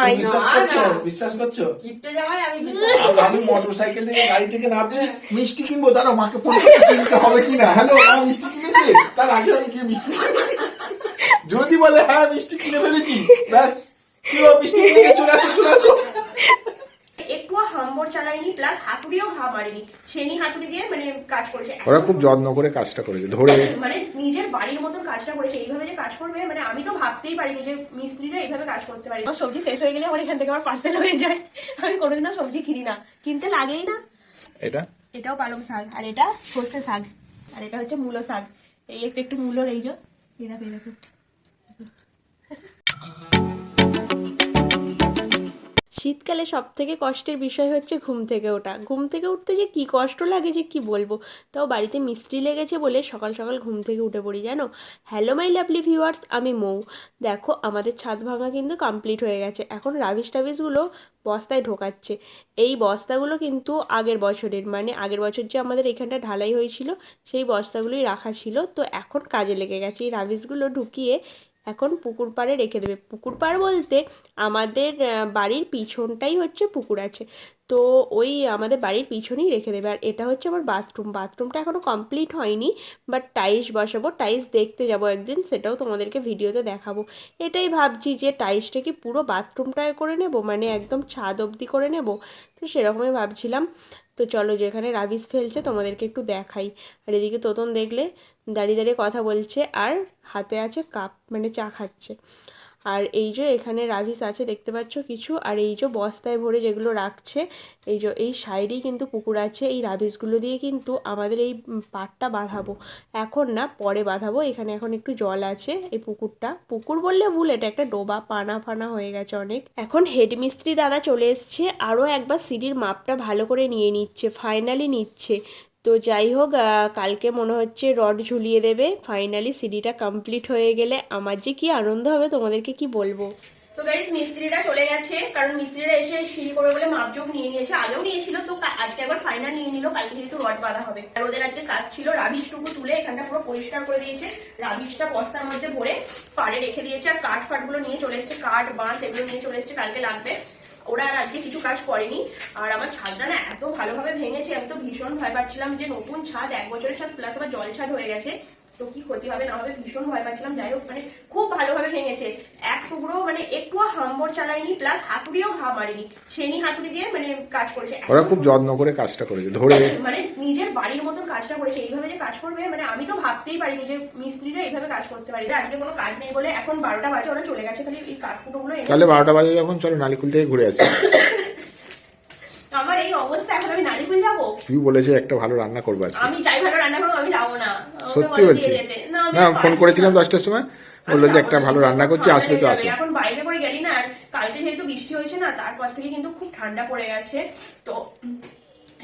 আমি বিশ্বাস motor cycle থেকে গাড়ি থেকে নামছি। মিষ্টি কিনবো দাঁড়াও মাকে ফোন কিনতে হবে কিনা। হ্যালো মা মিষ্টি কিনেছে তার আগে আমি কি মিষ্টি যদি বলে হ্যাঁ মিষ্টি কিনে ফেলেছি। ব্যাস কি মিষ্টি কিনে চলে আসো চলে আসো। হাম্বর চালাইনি প্লাস হাতুড়িও ঘা মারিনি। ছেনি হাতুড়ি দিয়ে মানে কাজ করেছে। ওরা খুব যত্ন করে কাজটা করেছে ধরে মানে নিজের বাড়ির মতন কাজটা করেছে। এইভাবে যে কাজ করবে মানে আমি তো ভাবতেই পারিনি যে মিস্ত্রিরা এইভাবে কাজ করতে পারে। সবজি শেষ হয়ে গেলে আমার এখান থেকে আমার পার্সেল হয়ে যায়। আমি কোনোদিনও সবজি কিনি না। কিনতে লাগেই না। এটা? এটাও পালং শাক আর এটা সর্ষে শাক। আর এটা হচ্ছে মূলো শাক। এই একটু একটু মূলোর এই যে দেখো। শীতকালে সব থেকে কষ্টের বিষয় হচ্ছে ঘুম থেকে ওঠা। ঘুম থেকে উঠতে যে কি কষ্ট লাগে যে কি বলব? তাও বাড়িতে মিস্ত্রি লেগেছে বলে সকাল সকাল ঘুম থেকে উঠে পড়ি, জানো? হ্যালো মাই লাভলি ভিউয়ার্স আমি মৌ। দেখো, আমাদের ছাদ ভাঙা কিন্তু কমপ্লিট হয়ে গেছে। এখন রাবিশ টাবিশগুলো বস্তায় ঢোকাচ্ছে। এই বস্তাগুলো কিন্তু আগের বছরের মানে আগের বছর যে আমাদের এখানটা ঢালাই হয়েছিল, সেই বস্তাগুলোই রাখা ছিল। তো এখন কাজে লেগে গেছে। এই রাবিশগুলো ঢুকিয়ে এখন পুকুর পাড়ে রেখে দেবে। পুকুর পাড় বলতে আমাদের বাড়ির পিছনটাই হচ্ছে পুকুর আছে। তো ওই আমাদের বাড়ির পিছনেই রেখে দেবে। আর এটা হচ্ছে আমার বাথরুম বাথরুমটা এখনও কমপ্লিট হয়নি বাট টাইলস বসাবো। টাইলস দেখতে যাব একদিন, সেটাও তোমাদেরকে ভিডিওতে দেখাবো। এটাই ভাবছি যে টাইলসটা কি পুরো বাথরুমটায় করে নেব? মানে একদম ছাদ অবধি করে নেব? তো সেরকমই ভাবছিলাম। তো চলো যেখানে রাবিশ ফেলছে তোমাদেরকে একটু দেখাই। আর এদিকে তোতন দেখলে দাঁড়িয়ে দাঁড়িয়ে কথা বলছে আর হাতে আছে কাপ মানে চা খাচ্ছে। আর এই যে এখানে রাবিশ আছে, দেখতে পাচ্ছ কিছু। আর এই যে বস্তায় ভরে যেগুলো রাখছে, এই যে, এই সাইডেই কিন্তু পুকুর আছে। এই রাবিশগুলো দিয়ে কিন্তু আমাদের এই পাটটা বাঁধাবো। এখন না, পরে বাঁধাবো। এখানে এখন একটু জল আছে, এই পুকুরটা। পুকুর বললে ভুল, এটা একটা ডোবা, পানা ফানা হয়ে গেছে অনেক। এখন হেডমিস্ত্রি দাদা চলে এসছে, আরও একবার সিঁড়ির মাপটা ভালো করে নিয়ে নিচ্ছে ফাইনালি নিচ্ছে। তো যাই হোক কালকে মনে হচ্ছে রড ঝুলিয়ে দেবে। ফাইনালি সিডিটা কমপ্লিট হয়ে গেলে আমার যে কি আনন্দ হবে, তোমাদেরকে কি বলব? তো গাইস মিস্ত্রিরা চলে গেছে, কারণ মিস্ত্রিরা এসে সিঁড়ি করবে বলে মাপজোক নিয়ে নিয়েছে আগেও নিয়েছিল, তো আজকে একবার ফাইনাল নিয়ে নিল, কালকে যেহেতু রড বাঁধা হবে। আর ওদের আজকে কাজ ছিল রাবিশটুকু তুলে এখানটা পুরো পরিষ্কার করে দিয়েছে, রাবিশটা বস্তার মধ্যে ভরে পাড়ে রেখে দিয়েছে, আর কাঠ ফাটগুলো নিয়ে চলে এসেছে, কাঠ, বাঁশ এগুলো নিয়ে চলে এসেছে কালকে লাগবে। ওরা আর আজকে কিছু কাজ করেনি। আর আমার ছাদটা না এত ভালোভাবে ভেঙেছে, আমি তো ভীষণ ভয় পাচ্ছিলাম যে নতুন ছাদ, এক বছরের ছাদ প্লাস আবার জল ছাদ হয়ে গেছে। তো কি ক্ষতি হবে না হবে? ভীষণ ভয় পাচ্ছিলাম। যাই হোক মানে খুব ভালোভাবে ভেঙেছে। এক টুকরো মানে একটু হাম্বর চালাইনি প্লাস হাতুড়িও ঘা মারিনি। ছেনি হাতুড়ি দিয়ে মানে কাজ করেছে। ওরা খুব যত্ন করে কাজটা করেছে ধরে মানে নিজের বাড়ির মতন কাজটা করেছে। এইভাবে যে কাজ করবে মানে আমি তো ভাবতেই পারিনি যে মিস্ত্রিরা এইভাবে কাজ করতে পারি। আজকে কোনো কাজ নেই বলে এখন বারোটা বাজে ওরা চলে গেছে। খালি এই কাঠকুটোগুলো এনে তাহলে বারোটা বাজে যখন চলো নালিকুল থেকে ঘুরে আসি। আমার এই অবস্থা এখন আমি নালিকুল যাব? তুই বলেছে একটা ভালো রান্না করব আমি চাই ভালো রান্না করব আমি যাব না আমাকে সত্যি বলছি। না ফোন করেছিলাম দশটার সময়। বলল যে একটা ভালো রান্না করছি আসবে তো লেগে আসো। যাবে। এখন বাইরে গেলি না আর কালকে যেহেতু বৃষ্টি হয়েছে না তারপর থেকে কিন্তু খুব ঠান্ডা পড়ে গেছে। তো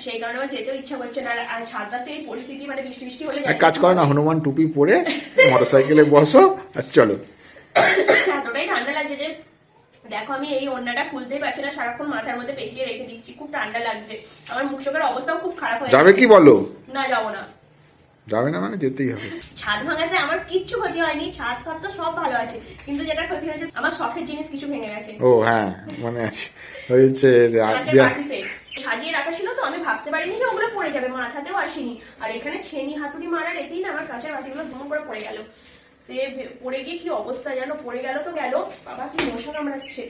সেই কারণে যেতেও ইচ্ছা করছে না। আর- ছাদটাতে এই পরিস্থিতি মানে বৃষ্টি বৃষ্টি হলে এক কাজ করো না হনুমান টুপি পরে মোটর সাইকেলে বসো আর চলো। এতটাই ঠান্ডা লাগছে যে দেখো আমি এই ওড়নাটা খুলতেই পারছি না সারাক্ষণ মাথার মধ্যে পেঁচিয়ে রেখে দিচ্ছি। খুব ঠান্ডা লাগছে। আমার মুখ চোখের অবস্থাও খুব খারাপ হয়ে যাবে কি বলো? না যাব না। যাবে না মানে যেতেই হবে। ছাদ ভাঙাতে আমার কিচ্ছু ক্ষতি হয়নি ছাদ ফাদ তো সব ভালো আছে। কিন্তু যেটা ক্ষতি হয়েছে আমার শখের জিনিস কিছু ভেঙে গেছে। ও হ্যাঁ মনে আছে। হয়েছে কাঁচের সাজিয়ে রাখা ছিল তো আমি ভাবতে পারিনি যে ওগুলো পড়ে যাবে মাথাতেও আসেনি। আর এখানে ছেনি হাতুড়ি মারার এতেই না আমার কাঁচের বাটিগুলো ধুম করে পড়ে গেল। সে পড়ে গিয়ে কি অবস্থা যেন? পড়ে গেল তো গেল। বাবা কি মশা কামড়াচ্ছে।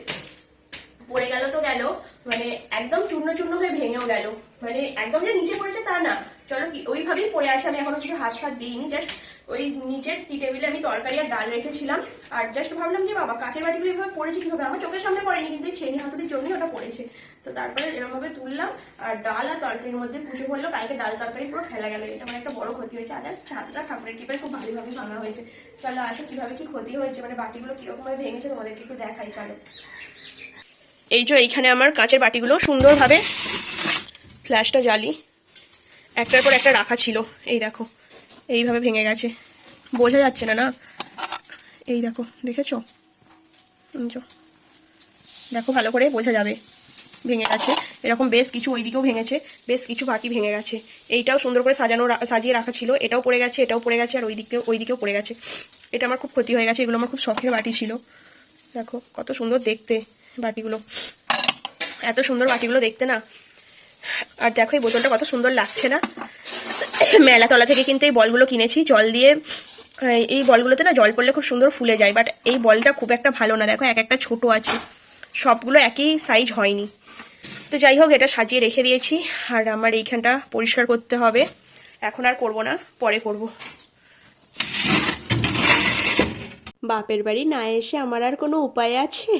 পড়ে গেল তো গেল। মানে একদম চূর্ণ চূর্ণ হয়ে ভেঙেও গেল। মানে একদম যে নিচে পড়েছে তা না। চলো কি, ওইভাবেই পড়ে আছে আমি এখনও কিছু হাত ফাত দিইনি জাস্ট ওই নিচের টি টেবিলে আমি তরকারি আর ডাল রেখেছিলাম, আর জাস্ট ভাবলাম যে বাবা, কাঁচের বাটিগুলো এইভাবে পড়েছে কীভাবে? আমার চোখের সামনে পড়েনি, কিন্তু এই ছেনি হাতুড়ির জন্যই ওটা পড়েছে। তো তারপরে এরকম ভাবে তুললাম, আর ডাল আর তরকারির মধ্যে পুজো পড়ল, কালকে ডাল তরকারি পুরো ফেলা গেল, এটা আমার একটা বড় ক্ষতি হয়েছে। আদার্স ছাদটা ঠাকুরের টিপের খুব ভালোভাবে ভাঙা হয়েছে। চলো আসো, কীভাবে কি ক্ষতি হয়েছে মানে বাটিগুলো কীরকমভাবে ভেঙেছে তোমাদেরকে একটু দেখাই, চলো। এই যে এইখানে আমার কাঁচের বাটিগুলো সুন্দরভাবে ফ্ল্যাশটা জ্বালি। একটার পর একটা রাখা ছিল। এই দেখো, এইভাবে ভেঙে গেছে। বোঝা যাচ্ছে না না? এই দেখো, দেখেছ? দেখো, ভালো করে বোঝা যাবে। ভেঙে গেছে। এরকম বেশ কিছু ওইদিকেও ভেঙেছে, বেশ কিছু বাটি ভেঙে গেছে। এইটাও সুন্দর করে সাজানো, সাজিয়ে রাখা ছিল। এটাও পড়ে গেছে, এটাও পড়ে গেছে, আর ওই দিকেও ওই দিকেও পড়ে গেছে। এটা আমার খুব ক্ষতি হয়ে গেছে, এগুলো আমার খুব শখের বাটি ছিল। দেখো, কত সুন্দর দেখতে বাটিগুলো। এত সুন্দর বাটিগুলো দেখতে না? আর দেখো এই বোতলটা কত সুন্দর লাগছে না। মেলাতলা থেকে কিন্তু এই বলগুলো কিনেছি, জল দিয়ে, এই বলগুলোতে না জল পড়লে খুব সুন্দর ফুলে যায় বাট এই বলটা খুব একটা ভালো না। দেখো এক একটা ছোট আছে, সবগুলো একই সাইজ হয়নি। তো যাই হোক, এটা সাজিয়ে রেখে দিয়েছি, আর আমার এইখানটা পরিষ্কার করতে হবে। এখন আর করব না, পরে করব। বাপের বাড়ি না এসে আমার আর কোনো উপায় আছে?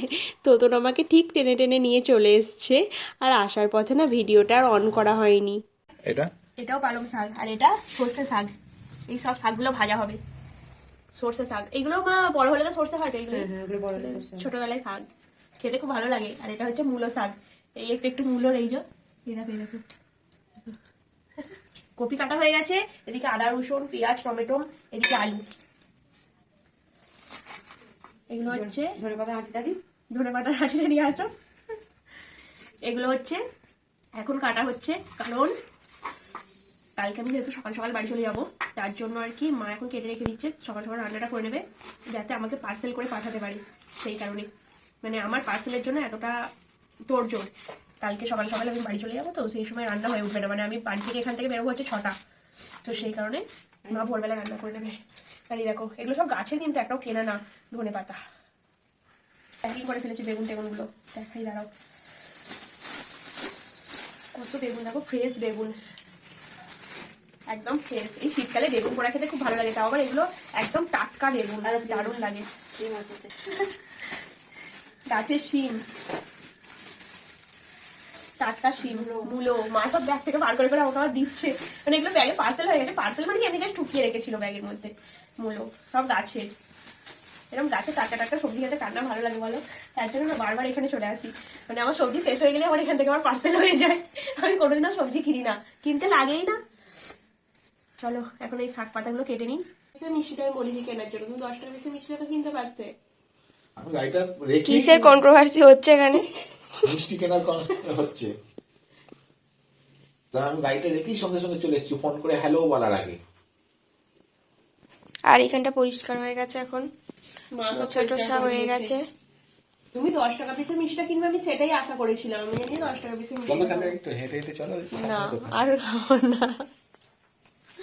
তো তোতন আমাকে ঠিক টেনে টেনে নিয়ে চলে এসছে। আর আসার পথে না ভিডিওটা আর অন করা হয়নি। এটা? এটাও পালং শাক। আর এটা সর্ষে শাক। এই সব শাকগুলো ভাজা হবে। সর্ষে শাক। এগুলো মা বড় হলে তো সর্ষে হয় তো এগুলো? ছোটবেলায় শাক। খেতে খুব ভালো লাগে। আর এটা হচ্ছে মূলো শাক। এই একটু একটু মূলোর এই যে এই দেখো এই দেখো। কপি কাটা হয়ে গেছে। এদিকে আদা রসুন পেঁয়াজ টমেটো এদিকে আলু। এগুলো হচ্ছে ধরে কথা হাঁটিটা দিই। ধনে পাতার হাঁটিটা নিয়ে আসো। এগুলো হচ্ছে এখন কাটা হচ্ছে কারণ কালকে আমি যেহেতু সকাল সকাল বাড়ি চলে যাব তার জন্য আর কি মা এখন কেটে রেখে দিচ্ছে সকাল সকাল রান্নাটা করে নেবে যাতে আমাকে পার্সেল করে পাঠাতে পারি সেই কারণে। মানে আমার পার্সেলের জন্য এতটা তোড়জোড়। কালকে সকাল সকাল আমি বাড়ি চলে যাব তো সেই সময় রান্না হয়ে উঠবে না। মানে আমি বাড়ি থেকে এখান থেকে বেরোবো হচ্ছে ছটা। তো সেই কারণে মা ভোরবেলা রান্না করে নেবে। আর দেখো। এগুলো সব গাছের কিন্তু একটাও কেনা না ধনে পাতা। প্যাকিং করে ফেলেছি বেগুন টেগুনগুলো। দেখাই দাঁড়াও। কত বেগুন দেখো ফ্রেশ বেগুন। একদম ফ্রেশ এই শীতকালে বেগুন পোড়া খেতে খুব ভালো লাগে তাও আবার এগুলো একদম টাটকা বেগুন দারুণ লাগে। গাছের শিম। টাটকা শিম মূলো মা সব ব্যাগ থেকে বার করে করে আমাকে আবার দিচ্ছে। মানে এগুলো ব্যাগে পার্সেল হয়ে গেছে। পার্সেল মানে কি? এমনি গাছ টুকিয়ে রেখেছিল ব্যাগের মধ্যে। মূলো সব গাছের এরকম গাছে টাটকা টাটকা সবজি খেতে কান্না ভালো লাগে বলো? তার জন্য না বারবার এখানে চলে আসি। মানে আমার সবজি শেষ হয়ে গেলে আমার এখান থেকে আমার পার্সেল হয়ে যায়। আমি কোনোদিনও সবজি কিনি না। কিনতে লাগেই না। চলো এখন এই শাক পাতাগুলো কেটে নিই। মিষ্টিটা আমি বলি যে কেনার জন্য। তুমি দশ টাকা বেশি মিষ্টিটা তো কিনতে পারতে। আমি গাড়িটা রেখে কিসের কন্ট্রোভার্সি হচ্ছে এখানে? মিষ্টি কেনার হচ্ছে। তা আমি গাড়িটা রেখেই সঙ্গে সঙ্গে চলে এসেছি ফোন করে হ্যালো বলার আগে। আর এখানটা পরিষ্কার হয়ে গেছে এখন। ছোটসা হয়ে গেছে। তুমি দশ টাকা পিসের মিষ্টিটা কিনবে আমি সেটাই আশা করেছিলাম। আমি জানি দশ টাকা পিসের মিষ্টি তাহলে একটু হেঁটে হেঁটে চলো না আর না।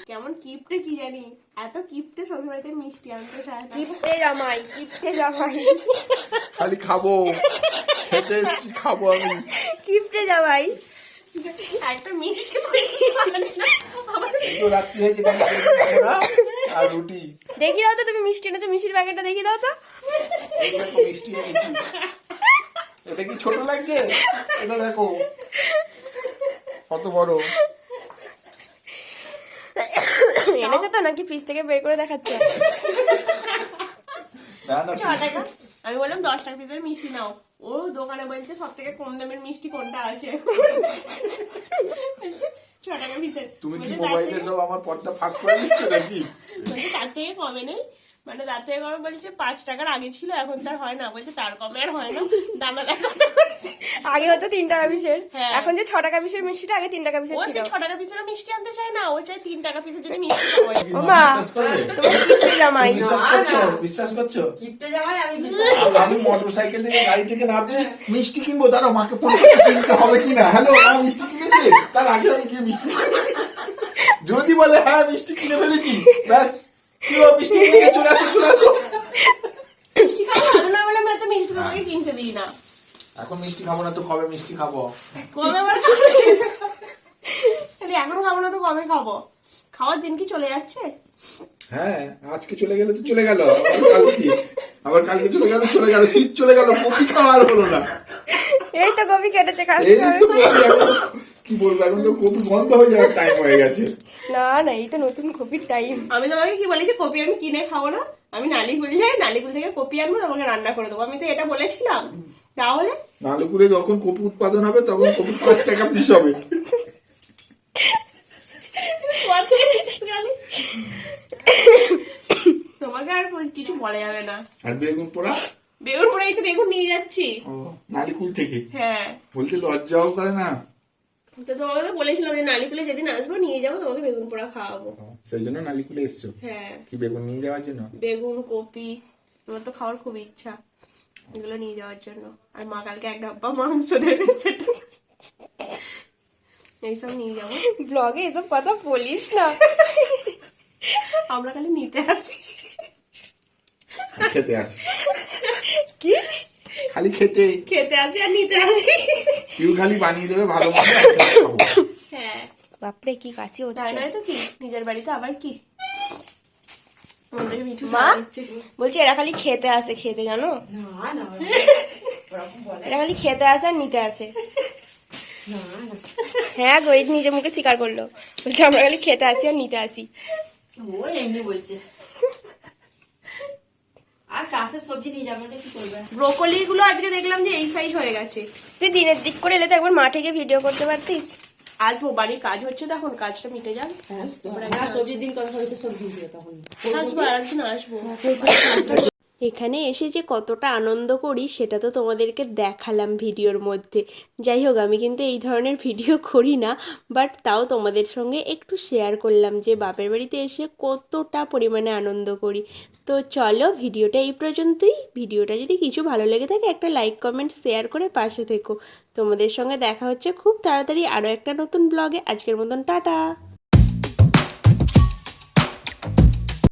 কেমন কিপটে কি জানি? এত কিপটে শ্বশুরবাড়িতে মিষ্টি আনতে চায় কিপটে জামাই কিপটে জামাই। খালি খাব। খেতে এসেছি খাব আমি। কিপটে জামাই। একটা মিষ্টি রাত্রি হয়েছে? আর রুটি। দেখি দাও তো তুমি মিষ্টি এনেছো মিষ্টির প্যাকেটটা দেখি দাও তো। দেখো মিষ্টি এনেছি। এটা কি ছোট লাগছে এটা দেখো। কত বড়। এনেছো তো নাকি ফ্রিজ থেকে বের করে দেখাচ্ছ? না না ছ টাকা আমি বললাম দশ টাকা পিসের মিষ্টি নাও। ও দোকানে বলছে সব থেকে কম দামের মিষ্টি কোনটা আছে? ছ টাকা পিসের তুমি কি মোবাইলে থেকে- সব আমার পর্দা ফাঁস করে দিচ্ছ নাকি? তার থেকে কমে নেই। মানে তার থেকে কমে বলছে পাঁচ টাকার আগে ছিল এখন তার হয় না। বলছে তার কমে আর হয় না। দানা দেখা আগে হতো তিন টাকা পিসের। হ্যাঁ। এখন যে ছ টাকা পিসের মিষ্টিটা আগে তিন টাকা পিসের ছিল। ছ টাকা পিসের মিষ্টি আনতে চায় না ও চাই তিন টাকা পিসের যদি মিষ্টি ও মা বিশ্বাস করবে? জামাই। বিশ্বাস করছ? বিশ্বাস করছ? কিপটে যাওয়াই আমি বিশ্বাস আমি- আমি মোটর সাইকেল থেকে গাড়ি থেকে নামছি মিষ্টি কিনবো দাঁড়াও মাকে ফোন করে কিনতে হবে কিনা? হ্যালো মা মিষ্টি কিনেছে তার আগে আমি গিয়ে মিষ্টি যদি বলে হ্যাঁ মিষ্টি কিনে ফেলেছি। ব্যাস। কি ও মিষ্টি কিনে চলে আসো চলে আসো। এখন মিষ্টি খাব না তো কবে মিষ্টি খাব? কবে আবার খাব? এখন খাব না তো কবে খাব খাওয়ার দিন কি চলে যাচ্ছে হ্যাঁ আজকে চলে গেলে তো চলে গেল আবার কালকে। আবার কালকে চলে গেল চলে গেল শীত চলে গেল কপি হলো না। এই তো কপি কেটেছে কাল এই তো কি বলব এখন তো কপি বন্ধ হয়ে যাওয়ার টাইম হয়ে গেছে। না না এই তো নতুন কপির টাইম আমি তোমাকে কি বলেছি কপি আমি কিনে খাব না? আমি নালিকুল যাই নালিকুল থেকে কপি আনব তোমাকে রান্না করে দেবো। আমি তো এটা বলেছিলাম তাহলে? নালুকুরে যখন কপি উৎপাদন হবে তখন কপি পাঁচ টাকা পিস হবে। তোমাকে আর কিছু বলা যাবে না। আর বেগুন পোড়া? বেগুন পরে তো বেগুন নিয়ে যাচ্ছি। ও নালিকুল থেকে? হ্যাঁ। বলতে লজ্জাও করে না। তো তোমাকে তো বলেছিলাম যে নালিকুলে যেদিন আসব নিয়ে যাব তোমাকে বেগুন পোড়া খাওয়াবো। সেই জন্য নালিকুলে এসছো? হ্যাঁ। কি বেগুন নিয়ে যাওয়ার জন্য? বেগুন কপি আমার তো খাওয়ার খুব ইচ্ছা। এগুলো নিয়ে যাওয়ার জন্য। আর মা কালকে এক ডাব্বা মাংস দেবে সেটা। এইসব নিয়ে যাব। ব্লগে এসব কথা বলিস না। আমরা খালি নিতে আসি। খেতে আসি। কি? খালি খেতে। খেতে আসি আর নিতে আসি। কেউ খালি বানিয়ে দেবে ভালো মতো হ্যাঁ। বাপরে কি কাশি তাই হচ্ছে। নয় তো কি? নিজের বাড়িতে আবার কি? মা? বলছি এরা খালি খেতে আসে খেতে জানো? না না ওরকম বলে। এরা খালি খেতে আসে আর নিতে আসে। হ্যাঁ গো এই নিজের মুখে স্বীকার করল। বলছে আমরা খালি খেতে আসি আর নিতে আসি। ও এমনি বলছে। কাছের সবজি নিয়ে যাব কি করবে? ব্রোকলি গুলো আজকে দেখলাম যে এই সাইজ হয়ে গেছে। তুই দিনের দিক করে এলে তো একবার মাঠে গিয়ে ভিডিও করতে পারতিস। আসব বাড়ির কাজ হচ্ছে তখন কাজটা মিটে যান হ্যাঁ সবজির দিন কথা সবজি দিয়ে তখন। আসব আর একদিন আসব। এখানে এসে যে কতটা আনন্দ করি, সেটা তো তোমাদেরকে দেখালাম ভিডিওর মধ্যে। যাই হোক, আমি কিন্তু এই ধরনের ভিডিও করি না বাট তাও তোমাদের সঙ্গে একটু শেয়ার করলাম যে বাপের বাড়িতে এসে কতটা পরিমাণে আনন্দ করি। তো চলো, ভিডিওটা এই পর্যন্তই। ভিডিওটা যদি কিছু ভালো লেগে থাকে, একটা লাইক কমেন্ট শেয়ার করে পাশে থেকো। তোমাদের সঙ্গে দেখা হচ্ছে খুব তাড়াতাড়ি আরও একটা নতুন ব্লগে আজকের মতন টাটা!